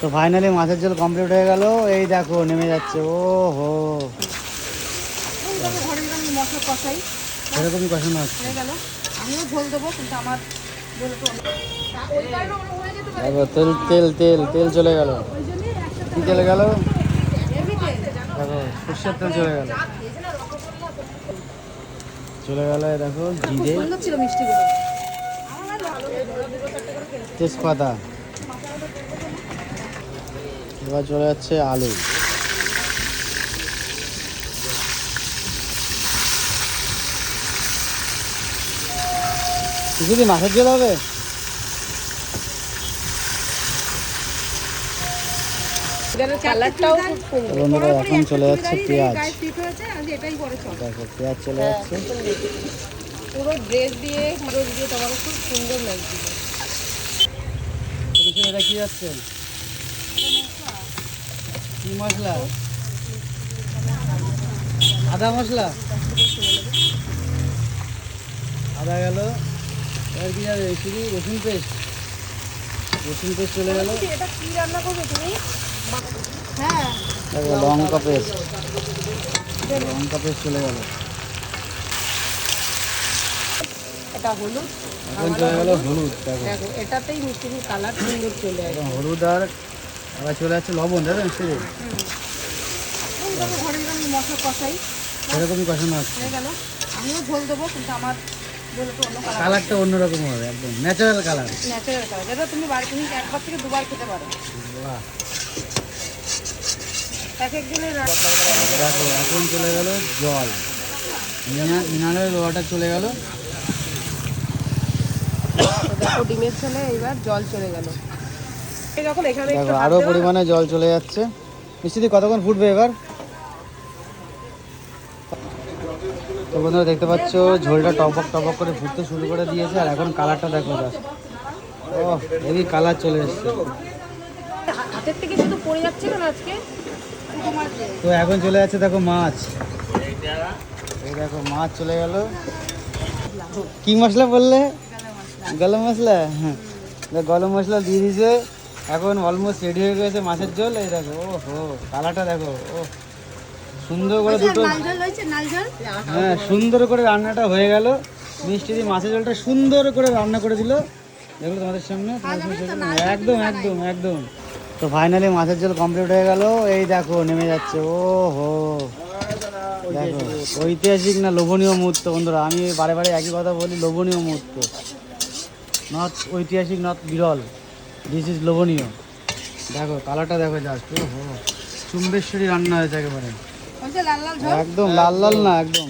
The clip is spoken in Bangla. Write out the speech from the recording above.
তো ফাইনালি মাছের ঝোল কমপ্লিট হয়ে গেল। এই দেখো নেমে যাচ্ছে। ও হো এরকমই কষানো দেখো তেল তেল তেল তেল চলে গেল। কি চলে গেল? দেখো সর্ষের তেল চলে গেল। চলে গেল দেখো জিরে। তেজপাতা। এবার চলে যাচ্ছে আলু। কিছুদিন মাছের ঝোল হবে? বন্ধুরা এখন চলে যাচ্ছে পেঁয়াজ। দেখো পেঁয়াজ চলে যাচ্ছে। পুরো ড্রেস দিয়ে তোমাকে খুব সুন্দর লাগছিল কি যাচ্ছে কি মশলা? আদা মশলা? আদা গেল। এবার কি যাবে শুধু রসুন পেস্ট। রসুন পেস্ট চলে গেল। হ্যাঁ। লঙ্কা পেস্ট। লঙ্কা পেস্ট চলে গেল। এটা হলুদ। এখন চলে গেল হলুদ দেখো। এটাতেই মিষ্টির কালার সুন্দর চলে আসে। হলুদ আর আবার চলে যাচ্ছে লবণ ঘরে দিলাম মশলা কষাই সেরকমই কষানো গেল আমিও ঝোল দেবো কিন্তু আমার কালারটা অন্যরকম হবে, একদম ন্যাচারাল কালার তুমি একবার থেকে দুবার খেতে পারো দেখো, এখন চলে গেল জল। মিনারেল ওয়াটার চলে গেল। দেখো, ডিমের ছেলে এবার জল চলে গেল। যখন এখানে দেখো আরও পরিমাণে জল চলে যাচ্ছে। মিষ্টিদি কতক্ষণ ফুটবে এবার? তো বন্ধুরা দেখতে পাচ্ছ ঝোলটা টপক টপক করে ফুটতে শুরু করে দিয়েছে আর এখন কালারটা দেখো ও হেভি কালার চলে এসছে। হাতের থেকে শুধু পড়ে যাচ্ছে কেন আজকে? তো এখন চলে যাচ্ছে দেখো মাছ। এই দেখো মাছ চলে গেল। কি মশলা বললে? গরম মশলা? হ্যাঁ দেখ, গরম মশলা দিয়ে দিয়েছে। এখন অলমোস্ট রেডি হয়ে গেছে মাছের ঝোল এই দেখো ও হো কালারটা দেখো ও সুন্দর করে দুটো হ্যাঁ সুন্দর করে রান্নাটা হয়ে গেল। মিষ্টি দিয়ে মাছের ঝোলটা সুন্দর করে রান্না করে দিল। দেখল তোমাদের সামনে একদম একদম একদম। তো ফাইনালি মাছের ঝোল কমপ্লিট হয়ে গেল। এই দেখো নেমে যাচ্ছে ও হো দেখো ঐতিহাসিক না লোভনীয় মুহূর্ত বন্ধুরা। আমি বারে বারে একই কথা বলি লোভনীয় মুহূর্ত। নট ঐতিহাসিক নট বিরল। দিস ইজ লোভনীয়। দেখো কালারটা দেখো জাস্ট চুম্বেশ্বরী রান্না হয়েছে একেবারে। একদম লাল লাল না একদম।